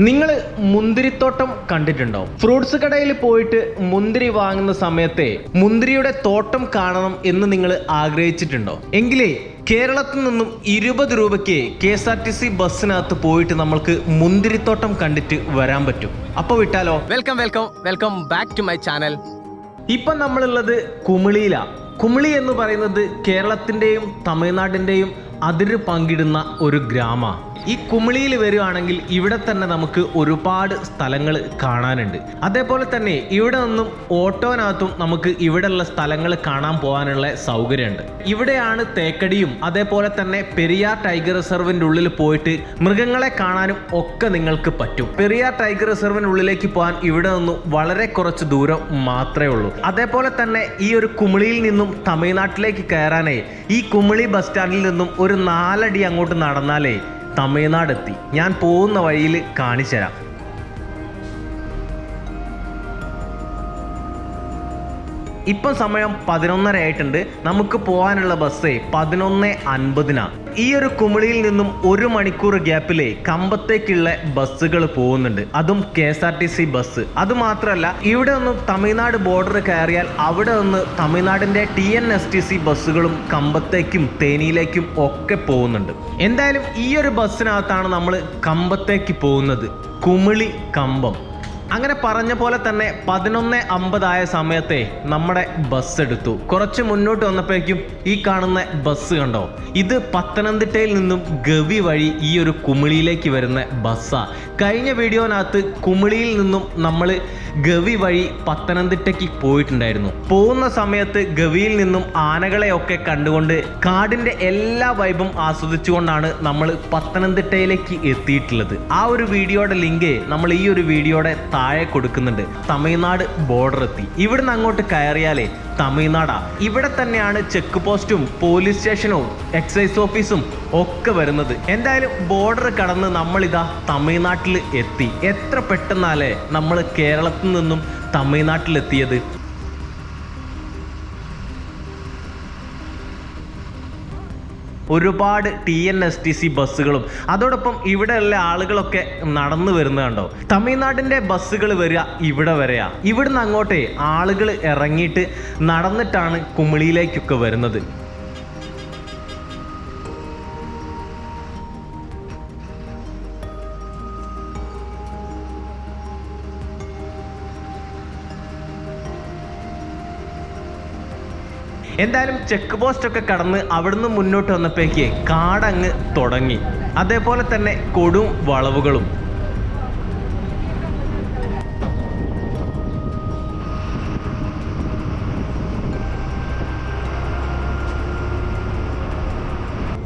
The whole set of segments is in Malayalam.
നിങ്ങൾ മുന്തിരിത്തോട്ടം കണ്ടിട്ടുണ്ടോ ഫ്രൂട്ട്സ് കടയിൽ പോയിട്ട് മുന്തിരി വാങ്ങുന്ന സമയത്തെ മുന്തിരിയുടെ തോട്ടം കാണണം എന്ന് നിങ്ങൾ ആഗ്രഹിച്ചിട്ടുണ്ടോ? എങ്കിലേ കേരളത്തിൽ നിന്നും ഇരുപത് രൂപയ്ക്ക് K S R T C ബസ്സിനകത്ത് പോയിട്ട് നമ്മൾക്ക് മുന്തിരിത്തോട്ടം കണ്ടിട്ട് വരാൻ പറ്റും. അപ്പോൾ വിട്ടാലോ? Welcome welcome welcome back to my channel. ഇപ്പം നമ്മളുള്ളത് കുമിളിയിലാ. കുമിളി എന്ന് പറയുന്നത് കേരളത്തിന്റെയും തമിഴ്നാടിന്റെയും അതിര് പങ്കിടുന്ന ഒരു ഗ്രാമ. ഈ കുമിളിയിൽ വരികയാണെങ്കിൽ ഇവിടെ തന്നെ നമുക്ക് ഒരുപാട് സ്ഥലങ്ങൾ കാണാനുണ്ട്. അതേപോലെ തന്നെ ഇവിടെ നിന്നും ഓട്ടോനകത്തും നമുക്ക് ഇവിടെയുള്ള സ്ഥലങ്ങൾ കാണാൻ പോകാനുള്ള സൗകര്യമുണ്ട്. ഇവിടെയാണ് തേക്കടിയും അതേപോലെ തന്നെ പെരിയാർ ടൈഗർ റിസർവിന്റെ ഉള്ളിൽ പോയിട്ട് മൃഗങ്ങളെ കാണാനും ഒക്കെ നിങ്ങൾക്ക് പറ്റും. പെരിയാർ ടൈഗർ റിസർവിന്റെ ഉള്ളിലേക്ക് പോകാൻ ഇവിടെ നിന്നും വളരെ കുറച്ച് ദൂരം മാത്രമേ ഉള്ളൂ. അതേപോലെ തന്നെ ഈ ഒരു കുമിളിയിൽ നിന്നും തമിഴ്നാട്ടിലേക്ക് കയറാനേ ഈ കുമിളി ബസ് സ്റ്റാൻഡിൽ നിന്നും ഒരു നാലടി അങ്ങോട്ട് നടന്നാലേ തമിഴ്നാട് എത്തി ഞാൻ പോകുന്ന വഴിയിൽ കാണിച്ചു തരാം ഇപ്പം സമയം പതിനൊന്നര ആയിട്ടുണ്ട്. നമുക്ക് പോകാനുള്ള ബസ് പതിനൊന്ന് അൻപതിനാണ് ഈ ഒരു കുമിളിയിൽ നിന്നും ഒരു മണിക്കൂർ ഗ്യാപ്പിലെ കമ്പത്തേക്കുള്ള ബസ്സുകൾ പോകുന്നുണ്ട്. അതും K S R T C bus. അത് മാത്രമല്ല ഇവിടെ ഒന്ന് തമിഴ്നാട് ബോർഡർ കയറിയാൽ അവിടെ നിന്ന് തമിഴ്നാടിന്റെ T N S T C ബസ്സുകളും കമ്പത്തേക്കും തേനിയിലേക്കും ഒക്കെ പോകുന്നുണ്ട്. എന്തായാലും ഈ ഒരു ബസ്സിനകത്താണ് നമ്മൾ കമ്പത്തേക്ക് പോകുന്നത്. കുമിളി കമ്പം. അങ്ങനെ പറഞ്ഞ പോലെ തന്നെ പതിനൊന്ന് അമ്പതായ സമയത്തെ നമ്മുടെ ബസ് എടുത്തു. കുറച്ച് മുന്നോട്ട് വന്നപ്പോഴേക്കും ഈ കാണുന്ന ബസ് കണ്ടോ? ഇത് പത്തനംതിട്ടയിൽ നിന്നും ഗവി വഴി ഈ ഒരു കുമിളിയിലേക്ക് വരുന്ന ബസ്സാണ് കഴിഞ്ഞ വീഡിയോനകത്ത് കുമിളിയിൽ നിന്നും നമ്മൾ ഗവി വഴി പത്തനംതിട്ടയ്ക്ക് പോയിട്ടുണ്ടായിരുന്നു. പോകുന്ന സമയത്ത് ഗവിയിൽ നിന്നും ആനകളെയൊക്കെ കണ്ടുകൊണ്ട് കാടിന്റെ എല്ലാ വൈബും ആസ്വദിച്ചുകൊണ്ടാണ് നമ്മൾ പത്തനംതിട്ടയിലേക്ക് എത്തിയിട്ടുള്ളത്. ആ ഒരു വീഡിയോയുടെ ലിങ്ക് നമ്മൾ ഈ ഒരു വീഡിയോയുടെ താഴെ കൊടുക്കുന്നുണ്ട്. തമിഴ്നാട് ബോർഡർ എത്തി. ഇവിടുന്ന് അങ്ങോട്ട് കയറിയാലേ തമിഴ്നാടാ. ഇവിടെ തന്നെയാണ് ചെക്ക് പോസ്റ്റും പോലീസ് സ്റ്റേഷനും എക്സൈസ് ഓഫീസും ഒക്കെ വരുന്നത്. എന്തായാലും ബോർഡർ കടന്ന് നമ്മളിതാ തമിഴ്നാട്ടിൽ എത്തി. എത്ര പെട്ടെന്നാലേ നമ്മൾ കേരളത്തിൽ നിന്നും തമിഴ്നാട്ടിലെത്തിയത്? ഒരുപാട് T N S T C ബസ്സുകളും. അതോടൊപ്പം ഇവിടെയുള്ള ആളുകളൊക്കെ നടന്നു വരുന്ന കണ്ടോ? തമിഴ്നാടിന്റെ ബസ്സുകൾ വരിക ഇവിടെ വരെയാ. ഇവിടുന്ന് അങ്ങോട്ടേ ആളുകൾ ഇറങ്ങിയിട്ട് നടന്നിട്ടാണ് കുമിളിയിലേക്കൊക്കെ വരുന്നത്. എന്തായാലും ചെക്ക് പോസ്റ്റ് ഒക്കെ കടന്ന് അവിടുന്ന് മുന്നോട്ട് വന്നപ്പോഴേക്ക് കാടങ്ങ് തുടങ്ങി. അതേപോലെ തന്നെ കൊടും വളവുകളും.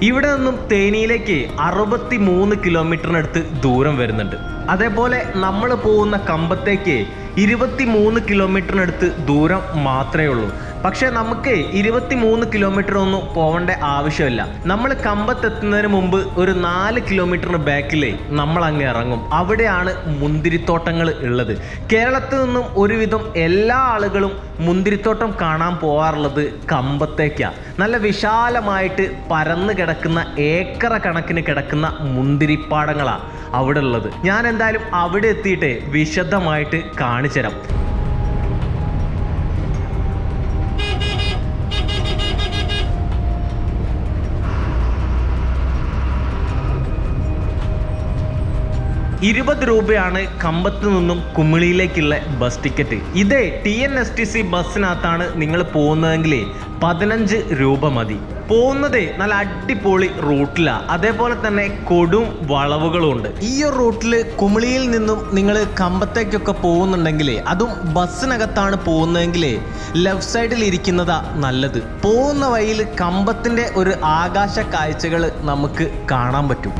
ഇവിടെ നിന്നും തേനിയിലേക്ക് അറുപത്തി മൂന്ന് കിലോമീറ്ററിനടുത്ത് ദൂരം വരുന്നുണ്ട്. അതേപോലെ നമ്മൾ പോകുന്ന കമ്പത്തേക്ക് ഇരുപത്തി മൂന്ന് കിലോമീറ്ററിനടുത്ത് ദൂരം മാത്രമേ ഉള്ളൂ. പക്ഷേ നമുക്ക് ഇരുപത്തി മൂന്ന് കിലോമീറ്റർ ഒന്നും പോകേണ്ട ആവശ്യമില്ല. നമ്മൾ കമ്പത്തെത്തുന്നതിന് മുമ്പ് ഒരു നാല് കിലോമീറ്ററിന് ബാക്കിലേ നമ്മൾ അങ്ങ് ഇറങ്ങും. അവിടെയാണ് മുന്തിരിത്തോട്ടങ്ങൾ ഉള്ളത്. കേരളത്തിൽ നിന്നും ഒരുവിധം എല്ലാ ആളുകളും മുന്തിരിത്തോട്ടം കാണാൻ പോകാറുള്ളത് കമ്പത്തേക്കാണ് നല്ല വിശാലമായിട്ട് പരന്ന് കിടക്കുന്ന ഏക്കറ കണക്കിന് കിടക്കുന്ന മുന്തിരിപ്പാടങ്ങളാണ് അവിടെ ഉള്ളത്. ഞാൻ എന്തായാലും അവിടെ എത്തിയിട്ട് വിശദമായിട്ട് കാണിച്ചു തരാം ഇരുപത് രൂപയാണ് കമ്പത്ത് നിന്നും കുമിളിയിലേക്കുള്ള ബസ് ടിക്കറ്റ് ഇതേ T N S T C ബസ്സിനകത്താണ് നിങ്ങൾ പോകുന്നതെങ്കിൽ പതിനഞ്ച് രൂപ മതി. പോകുന്നത് നല്ല അടിപൊളി റൂട്ടിലാണ് അതേപോലെ തന്നെ കൊടും വളവുകളും ഉണ്ട്. ഈ ഒരു റൂട്ടിൽ കുമിളിയിൽ നിന്നും നിങ്ങൾ കമ്പത്തേക്കൊക്കെ പോകുന്നുണ്ടെങ്കിൽ അതും ബസ്സിനകത്താണ് പോകുന്നതെങ്കിൽ ലെഫ്റ്റ് സൈഡിൽ ഇരിക്കുന്നതാ നല്ലത്. പോകുന്ന വഴിയിൽ കമ്പത്തിന്റെ ഒരു ആകാശ കാഴ്ചകൾ നമുക്ക് കാണാൻ പറ്റും.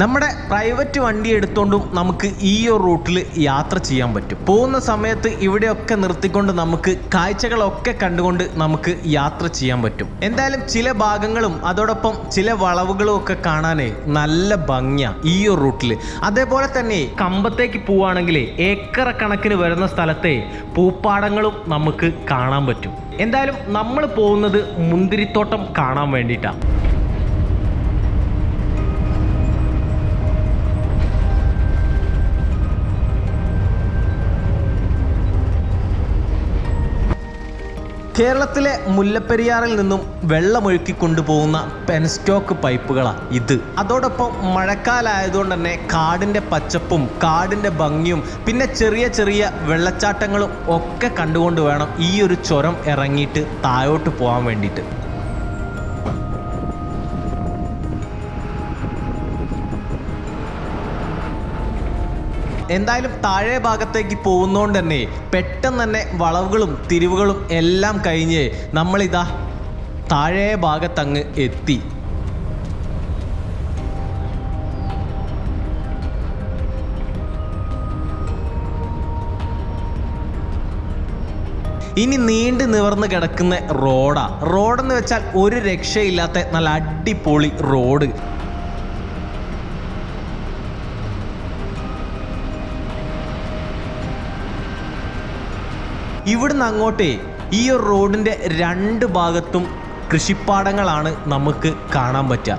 നമ്മുടെ പ്രൈവറ്റ് വണ്ടി എടുത്തുകൊണ്ടും നമുക്ക് ഈ ഒരു റൂട്ടിൽ യാത്ര ചെയ്യാൻ പറ്റും. പോകുന്ന സമയത്ത് ഇവിടെയൊക്കെ നിർത്തിക്കൊണ്ട് നമുക്ക് കാഴ്ചകളൊക്കെ കണ്ടുകൊണ്ട് നമുക്ക് യാത്ര ചെയ്യാൻ പറ്റും. എന്തായാലും ചില ഭാഗങ്ങളും അതോടൊപ്പം ചില വളവുകളും ഒക്കെ കാണാനേ നല്ല ഭംഗിയാ ഈ ഒരു റൂട്ടിൽ അതേപോലെ തന്നെ കമ്പത്തേക്ക് പോവുകയാണെങ്കിൽ ഏക്കറ കണക്കിന് വരുന്ന സ്ഥലത്തെ പൂപ്പാടങ്ങളും നമുക്ക് കാണാൻ പറ്റും. എന്തായാലും നമ്മൾ പോകുന്നത് മുന്തിരിത്തോട്ടം കാണാൻ വേണ്ടിയിട്ടാണ് കേരളത്തിലെ മുല്ലപ്പെരിയാറിൽ നിന്നും വെള്ളമൊഴുക്കി കൊണ്ടുപോകുന്ന പെൻസ്റ്റോക്ക് പൈപ്പുകളാണ് ഇത്. അതോടൊപ്പം മഴക്കാലമായതുകൊണ്ട് തന്നെ കാടിന്റെ പച്ചപ്പും കാടിന്റെ ഭംഗിയും പിന്നെ ചെറിയ ചെറിയ വെള്ളച്ചാട്ടങ്ങളും ഒക്കെ കണ്ടുകൊണ്ട് വേണം ഈ ഒരു ചുരം ഇറങ്ങിയിട്ട് താഴോട്ട് പോകാൻ വേണ്ടിയിട്ട്. എന്തായാലും താഴെ ഭാഗത്തേക്ക് പോകുന്നതുകൊണ്ട് തന്നെ പെട്ടെന്ന് തന്നെ വളവുകളും തിരിവുകളും എല്ലാം കഴിഞ്ഞ് നമ്മളിതാ താഴെ ഭാഗത്തങ്ങ് എത്തി. ഇനി നീണ്ടു നിവർന്ന് കിടക്കുന്ന റോഡാ. റോഡെന്ന് വെച്ചാൽ ഒരു രക്ഷയില്ലാത്ത നല്ല അടിപൊളി റോഡ്. ഇവിടുന്ന് അങ്ങോട്ടേ ഈ ഒരു റോഡിന്റെ രണ്ട് ഭാഗത്തും കൃഷിപ്പാടങ്ങളാണ് നമുക്ക് കാണാൻ പറ്റുക.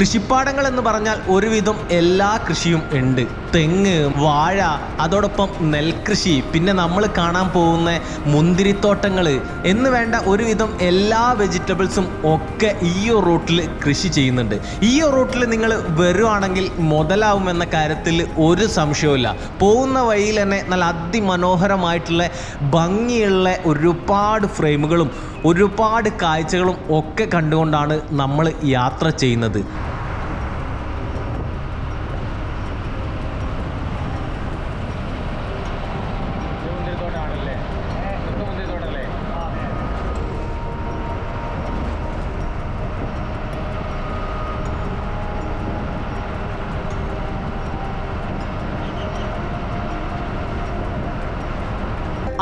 കൃഷിപ്പാടങ്ങൾ എന്ന് പറഞ്ഞാൽ ഒരുവിധം എല്ലാ കൃഷിയും ഉണ്ട്. തെങ്ങ് വാഴ അതോടൊപ്പം നെൽകൃഷി. പിന്നെ നമ്മൾ കാണാൻ പോകുന്ന മുന്തിരിത്തോട്ടങ്ങൾ എന്ന് വേണ്ട ഒരുവിധം എല്ലാ വെജിറ്റബിൾസും ഒക്കെ ഈ ഒരു റൂട്ടിൽ കൃഷി ചെയ്യുന്നുണ്ട്. ഈ ഒരു റൂട്ടിൽ നിങ്ങൾ വരുവാണെങ്കിൽ മുതലാവുമെന്ന കാര്യത്തിൽ ഒരു സംശയവുമില്ല. പോകുന്ന വഴിയിൽ തന്നെ നല്ല അതിമനോഹരമായിട്ടുള്ള ഭംഗിയുള്ള ഒരുപാട് ഫ്രെയിമുകളും ഒരുപാട് കാഴ്ചകളും ഒക്കെ കണ്ടുകൊണ്ടാണ് നമ്മൾ യാത്ര ചെയ്യുന്നത്.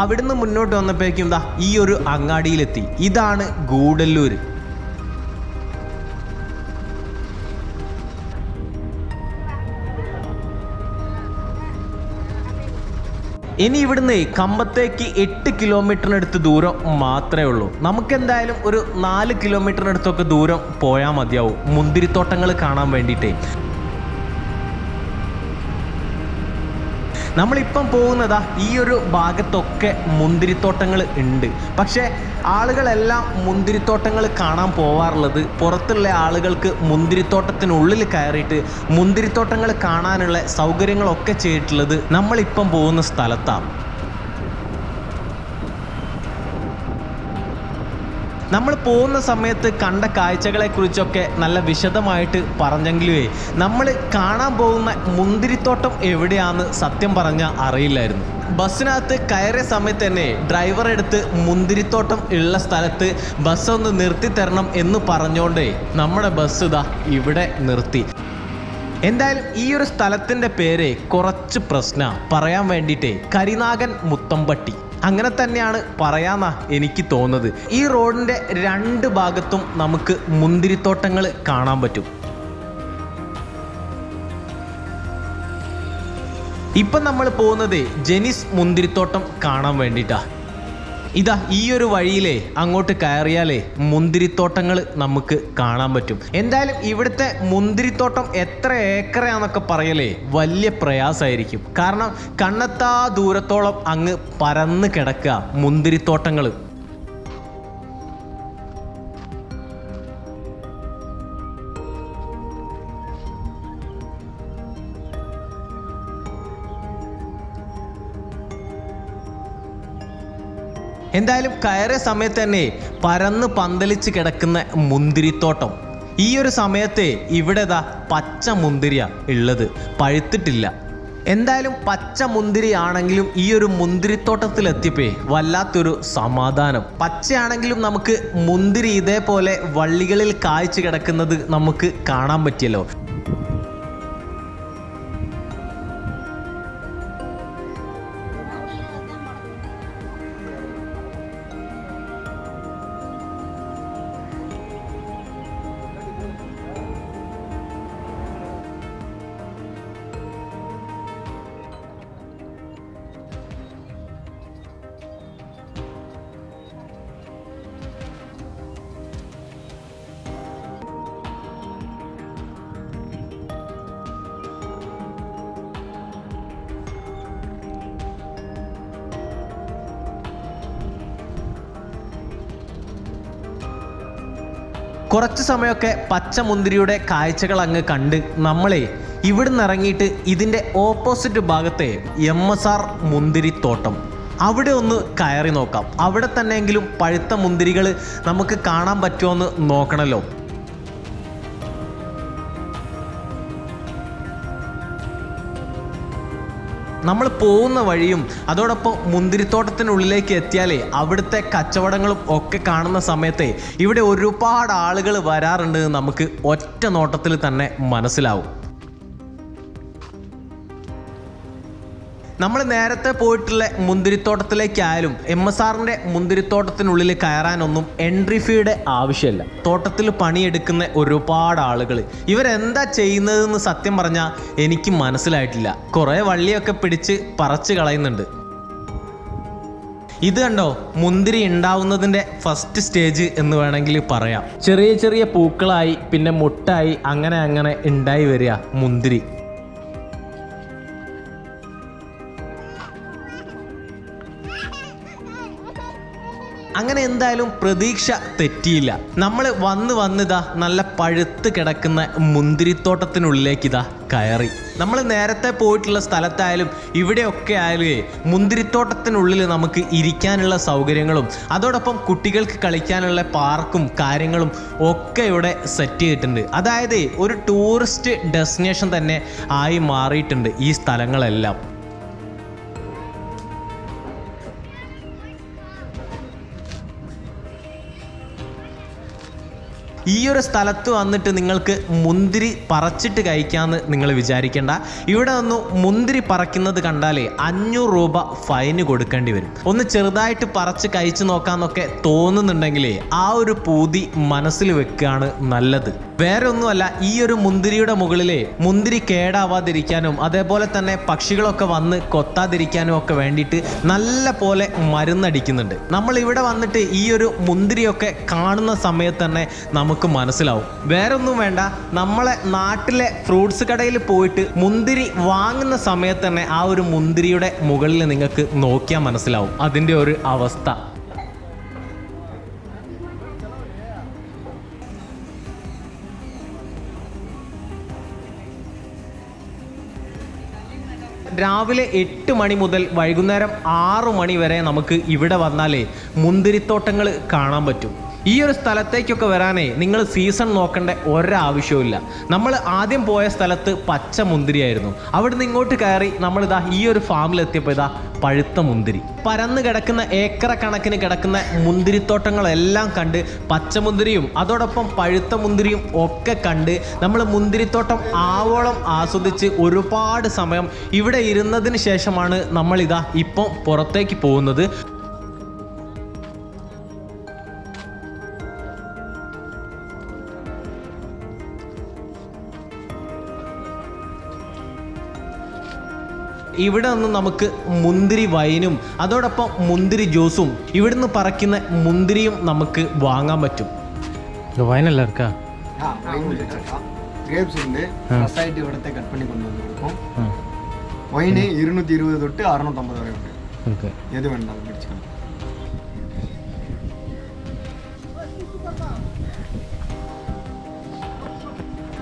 അവിടുന്ന് മുന്നോട്ട് വന്നപ്പോഴേക്കും ദാ ഈ ഒരു അങ്ങാടിയിലെത്തി. ഇതാണ് ഗൂഡല്ലൂർ ഇനി ഇവിടുന്ന് കമ്പത്തേക്ക് എട്ട് കിലോമീറ്ററിനടുത്ത് ദൂരം മാത്രമേ ഉള്ളൂ. നമുക്ക് എന്തായാലും ഒരു നാല് കിലോമീറ്ററിനടുത്തൊക്കെ ദൂരം പോയാൽ മതിയാവും. മുന്തിരിത്തോട്ടങ്ങൾ കാണാൻ വേണ്ടിയിട്ടേ. നമ്മളിപ്പം പോകുന്നതാ ഈ ഒരു ഭാഗത്തൊക്കെ മുന്തിരിത്തോട്ടങ്ങൾ ഉണ്ട്. പക്ഷേ ആളുകളെല്ലാം മുന്തിരിത്തോട്ടങ്ങൾ കാണാൻ പോവാറുള്ളത് പുറത്തുള്ള ആളുകൾക്ക് മുന്തിരിത്തോട്ടത്തിനുള്ളിൽ കയറിയിട്ട് മുന്തിരിത്തോട്ടങ്ങൾ കാണാനുള്ള സൗകര്യങ്ങളൊക്കെ ചെയ്തിട്ടുള്ളത് നമ്മളിപ്പം പോകുന്ന സ്ഥലത്താണ് നമ്മൾ പോകുന്ന സമയത്ത് കണ്ട കാഴ്ചകളെ കുറിച്ചൊക്കെ നല്ല വിശദമായിട്ട് പറഞ്ഞെങ്കിലുവേ നമ്മൾ കാണാൻ പോകുന്ന മുന്തിരിത്തോട്ടം എവിടെയാന്ന് സത്യം പറഞ്ഞാൽ അറിയില്ലായിരുന്നു. ബസ്സിനകത്ത് കയറിയ സമയത്ത് തന്നെ ഡ്രൈവർ എടുത്ത് മുന്തിരിത്തോട്ടം ഉള്ള സ്ഥലത്ത് ബസ് ഒന്ന് നിർത്തി തരണം എന്ന് പറഞ്ഞോണ്ടേ നമ്മുടെ ബസ് ഇതാ ഇവിടെ നിർത്തി. എന്തായാലും ഈ ഒരു സ്ഥലത്തിന്റെ പേര് കുറച്ച് പ്രശ്ന. പറയാൻ വേണ്ടിയിട്ടേ കരിനാഗൻ മുത്തമ്പട്ടി. അങ്ങനെ തന്നെയാണ് പറയാന്നാ എനിക്ക് തോന്നുന്നത്. ഈ റോഡിന്റെ രണ്ട് ഭാഗത്തും നമുക്ക് മുന്തിരിത്തോട്ടങ്ങൾ കാണാൻ പറ്റും. ഇപ്പം നമ്മൾ പോകുന്നത് ജെനിസ് മുന്തിരിത്തോട്ടം കാണാൻ വേണ്ടിയിട്ടാ. ഇതാ ഈ ഒരു വഴിയിലേ അങ്ങോട്ട് കയറിയാലേ മുന്തിരിത്തോട്ടങ്ങൾ നമുക്ക് കാണാൻ പറ്റും. എന്തായാലും ഇവിടുത്തെ മുന്തിരിത്തോട്ടം എത്ര ഏക്കറയാന്നൊക്കെ പറയലേ വലിയ പ്രയാസമായിരിക്കും കാരണം കണ്ണെത്താ ദൂരത്തോളം അങ്ങ് പരന്ന് കിടക്കുക മുന്തിരിത്തോട്ടങ്ങൾ എന്തായാലും കയറിയ സമയത്ത് തന്നെ പരന്ന് പന്തലിച്ച് കിടക്കുന്ന മുന്തിരിത്തോട്ടം. ഈ ഒരു സമയത്തെ ഇവിടെ ഇതാ പച്ച മുന്തിരിയ ഉള്ളത്. പഴുത്തിട്ടില്ല. എന്തായാലും പച്ച മുന്തിരിയാണെങ്കിലും ഈ ഒരു മുന്തിരിത്തോട്ടത്തിൽ എത്തിയപ്പേ വല്ലാത്തൊരു സമാധാനം. പച്ചയാണെങ്കിലും നമുക്ക് മുന്തിരി ഇതേപോലെ വള്ളികളിൽ കായ്ച്ചു കിടക്കുന്നത് നമുക്ക് കാണാൻ പറ്റിയല്ലോ. കുറച്ച് സമയമൊക്കെ പച്ച മുന്തിരിയുടെ കാഴ്ചകൾ അങ്ങ് കണ്ട് നമ്മളെ ഇവിടുന്ന് ഇറങ്ങിയിട്ട് ഇതിന്റെ ഓപ്പോസിറ്റ് ഭാഗത്തെ എം എസ് ആർ മുന്തിരിത്തോട്ടം. അവിടെ ഒന്ന് കയറി നോക്കാം. അവിടെ തന്നെയെങ്കിലും പഴുത്ത മുന്തിരികൾ നമുക്ക് കാണാൻ പറ്റുമോ എന്ന് നോക്കണമല്ലോ നമ്മൾ പോകുന്ന വഴിയും അതോടൊപ്പം മുന്തിരിത്തോട്ടത്തിനുള്ളിലേക്ക് എത്തിയാലേ അവിടുത്തെ കച്ചവടങ്ങളും ഒക്കെ കാണുന്ന സമയത്തെ ഇവിടെ ഒരുപാട് ആളുകൾ വരാറുണ്ടെന്ന് നമുക്ക് ഒറ്റ നോട്ടത്തിൽ തന്നെ മനസ്സിലാവും. നമ്മൾ നേരത്തെ പോയിട്ടുള്ള മുന്തിരിത്തോട്ടത്തിലേക്കായാലും എം എസ് ആറിന്റെ മുന്തിരിത്തോട്ടത്തിനുള്ളിൽ കയറാനൊന്നും എൻട്രി ഫീയുടെ ആവശ്യമില്ല. തോട്ടത്തിൽ പണിയെടുക്കുന്ന ഒരുപാട് ആളുകൾ. ഇവരെന്താ ചെയ്യുന്നതെന്ന് സത്യം പറഞ്ഞാൽ എനിക്ക് മനസ്സിലായിട്ടില്ല. കുറേ വള്ളിയൊക്കെ പിടിച്ച് പറച്ച് കളയുന്നുണ്ട്. ഇത് കണ്ടോ? മുന്തിരി ഉണ്ടാവുന്നതിന്റെ ഫസ്റ്റ് സ്റ്റേജ് എന്ന് വേണമെങ്കിൽ പറയാം. ചെറിയ ചെറിയ പൂക്കളായി പിന്നെ മുട്ടായി അങ്ങനെ അങ്ങനെ ഉണ്ടായി വരിക മുന്തിരി. അങ്ങനെ എന്തായാലും പ്രതീക്ഷ തെറ്റിയില്ല. നമ്മൾ വന്ന് വന്നിതാ നല്ല പഴുത്ത് കിടക്കുന്ന മുന്തിരിത്തോട്ടത്തിനുള്ളിലേക്ക് ഇതാ കയറി. നമ്മൾ നേരത്തെ പോയിട്ടുള്ള സ്ഥലത്തായാലും ഇവിടെയൊക്കെ ആയാലും മുന്തിരിത്തോട്ടത്തിനുള്ളിൽ നമുക്ക് ഇരിക്കാനുള്ള സൗകര്യങ്ങളും അതോടൊപ്പം കുട്ടികൾക്ക് കളിക്കാനുള്ള പാർക്കും കാര്യങ്ങളും ഒക്കെ ഇവിടെ സെറ്റ് ചെയ്തിട്ടുണ്ട്. അതായത് ഒരു ടൂറിസ്റ്റ് ഡെസ്റ്റിനേഷൻ തന്നെ ആയി മാറിയിട്ടുണ്ട് ഈ സ്ഥലങ്ങളെല്ലാം. ഈ ഒരു സ്ഥലത്ത് വന്നിട്ട് നിങ്ങൾക്ക് മുന്തിരി പറച്ചിട്ട് കഴിക്കാമെന്ന് നിങ്ങൾ വിചാരിക്കേണ്ട. ഇവിടെ ഒന്ന് മുന്തിരി പറിക്കുന്നത് കണ്ടാലേ അഞ്ഞൂറ് രൂപ ഫൈന് കൊടുക്കേണ്ടി വരും. ഒന്ന് ചെറുതായിട്ട് പറിച്ച് കഴിച്ചു നോക്കാന്നൊക്കെ തോന്നുന്നുണ്ടെങ്കിലേ ആ ഒരു പൂതി മനസ്സിൽ വെക്കുകയാണ് നല്ലത്. വേറെ ഒന്നുമല്ല ഈ ഒരു മുന്തിരിയുടെ മുകളിലെ മുന്തിരി കേടാവാതിരിക്കാനും അതേപോലെ തന്നെ പക്ഷികളൊക്കെ വന്ന് കൊത്താതിരിക്കാനും ഒക്കെ വേണ്ടിയിട്ട് നല്ല പോലെ മരുന്നടിക്കുന്നുണ്ട്. നമ്മൾ ഇവിടെ വന്നിട്ട് ഈ ഒരു മുന്തിരിയൊക്കെ കാണുന്ന സമയത്ത് തന്നെ നമുക്ക് മനസ്സിലാവും. വേറെ ഒന്നും വേണ്ട നമ്മളെ നാട്ടിലെ ഫ്രൂട്ട്സ് കടയിൽ പോയിട്ട് മുന്തിരി വാങ്ങുന്ന സമയത്ത് തന്നെ ആ ഒരു മുന്തിരിയുടെ മുകളിൽ നിങ്ങൾക്ക് നോക്കിയാൽ മനസ്സിലാവും. അതിന്റെ ഒരു അവസ്ഥ. രാവിലെ എട്ട് മണി മുതൽ വൈകുന്നേരം ആറു മണി വരെ നമുക്ക് ഇവിടെ വന്നാലേ മുന്തിരിത്തോട്ടങ്ങൾ കാണാൻ പറ്റും. ഈ ഒരു സ്ഥലത്തേക്കൊക്കെ വരാനേ നിങ്ങൾ സീസൺ നോക്കേണ്ട ഒരാവശ്യവുമില്ല. നമ്മൾ ആദ്യം പോയ സ്ഥലത്ത് പച്ച മുന്തിരിയായിരുന്നു. നിന്ന് ഇങ്ങോട്ട് കയറി നമ്മളിതാ ഈ ഒരു ഫാമിലെത്തിയപ്പോൾ ഇതാ പഴുത്ത മുന്തിരി. പരന്ന് കിടക്കുന്ന ഏക്കറ കണക്കിന് കിടക്കുന്ന മുന്തിരിത്തോട്ടങ്ങളെല്ലാം കണ്ട് പച്ചമുന്തിരിയും അതോടൊപ്പം പഴുത്ത മുന്തിരിയും ഒക്കെ കണ്ട് നമ്മൾ മുന്തിരിത്തോട്ടം ആവോളം ആസ്വദിച്ച് ഒരുപാട് സമയം ഇവിടെ ഇരുന്നതിന് ശേഷമാണ് നമ്മളിതാ ഇപ്പം പുറത്തേക്ക് പോകുന്നത്. ഇവിടെ നിന്ന് നമുക്ക് മുന്തിരി വൈനും അതോടൊപ്പം മുന്തിരി ജ്യൂസും ഇവിടുന്ന് പറക്കുന്ന മുന്തിരിയും നമുക്ക് വാങ്ങാൻ പറ്റും. ഇവിടുത്തെ കട്ട് പണി കൊണ്ടുവന്നു വൈന് ഇരുന്നൂറ്റി ഇരുപത് തൊട്ട് അറുന്നൂറ്റമ്പത് വരെ ഉണ്ട്. ഏത് വേണ്ട പിടിച്ചു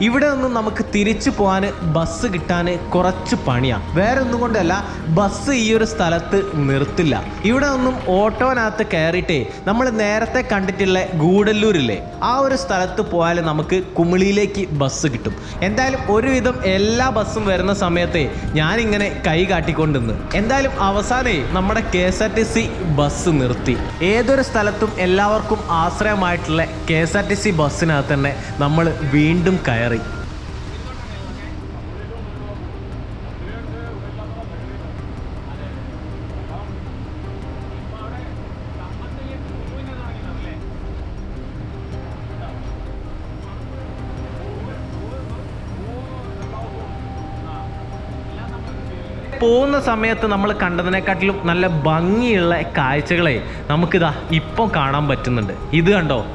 ഇവിടെ നിന്നും നമുക്ക് തിരിച്ചു പോകാൻ ബസ് കിട്ടാൻ കുറച്ച് പണിയാണ് വേറെ ഒന്നും കൊണ്ടല്ല ബസ് ഈ ഒരു സ്ഥലത്ത് നിർത്തില്ല. ഇവിടെ നിന്നും ഓട്ടോനകത്ത് കയറിയിട്ടേ നമ്മൾ നേരത്തെ കണ്ടിട്ടുള്ള ഗൂഡല്ലൂരില്ലേ ആ ഒരു സ്ഥലത്ത് പോയാൽ നമുക്ക് കുമിളിയിലേക്ക് ബസ് കിട്ടും. എന്തായാലും ഒരുവിധം എല്ലാ ബസ്സും വരുന്ന സമയത്തെ ഞാനിങ്ങനെ കൈ കാട്ടിക്കൊണ്ടിരുന്നു എന്തായാലും അവസാനേ നമ്മുടെ K S R T C bus നിർത്തി. ഏതൊരു സ്ഥലത്തും എല്ലാവർക്കും ആശ്രയമായിട്ടുള്ള K S R T C ബസ്സിനകത്ത് തന്നെ നമ്മൾ വീണ്ടും കയറി. പോകുന്ന സമയത്ത് നമ്മൾ കണ്ടതിനെക്കാട്ടിലും നല്ല ഭംഗിയുള്ള കാഴ്ചകളെ നമുക്കിതാ ഇപ്പം കാണാൻ പറ്റുന്നുണ്ട്. ഇത് കണ്ടോ?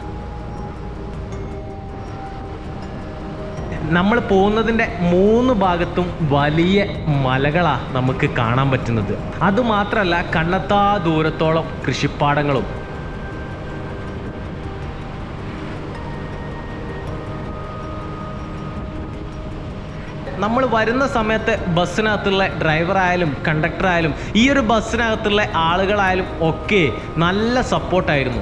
നമ്മൾ പോകുന്നതിന്റെ മൂന്ന് ഭാഗത്തും വലിയ മലകളാണ് നമുക്ക് കാണാൻ പറ്റുന്നത്. അതുമാത്രമല്ല കണ്ണത്താ ദൂരത്തോളം കൃഷിപ്പാടങ്ങളും. നമ്മൾ വരുന്ന സമയത്ത് ബസ്സിനകത്തുള്ള ഡ്രൈവറായാലും കണ്ടക്ടറായാലും ഈ ഒരു ബസ്സിനകത്തുള്ള ആളുകളായാലും ഒക്കെ നല്ല സപ്പോർട്ടായിരുന്നു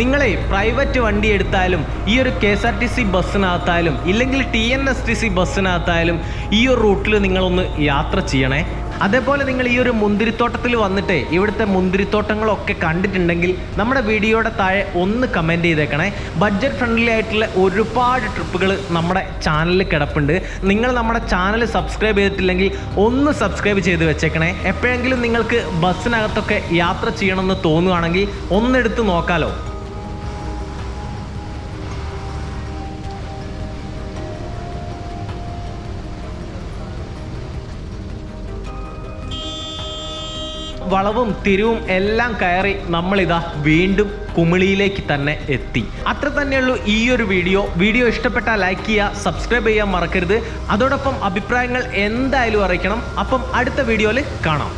നിങ്ങളെ പ്രൈവറ്റ് വണ്ടി എടുത്താലും ഈ ഒരു K S R T C ബസ്സിനകത്തായാലും ഇല്ലെങ്കിൽ T N S T C ബസ്സിനകത്തായാലും ഈ ഒരു റൂട്ടിൽ നിങ്ങളൊന്ന് യാത്ര ചെയ്യണേ. അതേപോലെ നിങ്ങൾ ഈ ഒരു മുന്തിരിത്തോട്ടത്തിൽ വന്നിട്ട് ഇവിടുത്തെ മുന്തിരിത്തോട്ടങ്ങളൊക്കെ കണ്ടിട്ടുണ്ടെങ്കിൽ നമ്മുടെ വീഡിയോയുടെ താഴെ ഒന്ന് കമന്റ് ചെയ്തേക്കണേ. ബഡ്ജറ്റ് ഫ്രണ്ട്ലി ആയിട്ടുള്ള ഒരുപാട് ട്രിപ്പുകൾ നമ്മുടെ ചാനലിൽ കിടപ്പുണ്ട്. നിങ്ങൾ നമ്മുടെ ചാനൽ സബ്സ്ക്രൈബ് ചെയ്തിട്ടില്ലെങ്കിൽ ഒന്ന് സബ്സ്ക്രൈബ് ചെയ്ത് വെച്ചേക്കണേ. എപ്പോഴെങ്കിലും നിങ്ങൾക്ക് ബസ്സിനകത്തൊക്കെ യാത്ര ചെയ്യണമെന്ന് തോന്നുകയാണെങ്കിൽ ഒന്നെടുത്ത് നോക്കാലോ. വളവും തിരിവും എല്ലാം കയറി നമ്മളിതാ വീണ്ടും കുമിളിയിലേക്ക് തന്നെ എത്തി. അത്ര തന്നെയുള്ളൂ ഈ ഒരു വീഡിയോ. വീഡിയോ ഇഷ്ടപ്പെട്ടാൽ ലൈക്ക് ചെയ്യുക സബ്സ്ക്രൈബ് ചെയ്യാൻ മറക്കരുത്. അതോടൊപ്പം അഭിപ്രായങ്ങൾ എന്തായാലും അറിയിക്കണം. അപ്പം അടുത്ത വീഡിയോയിൽ കാണാം.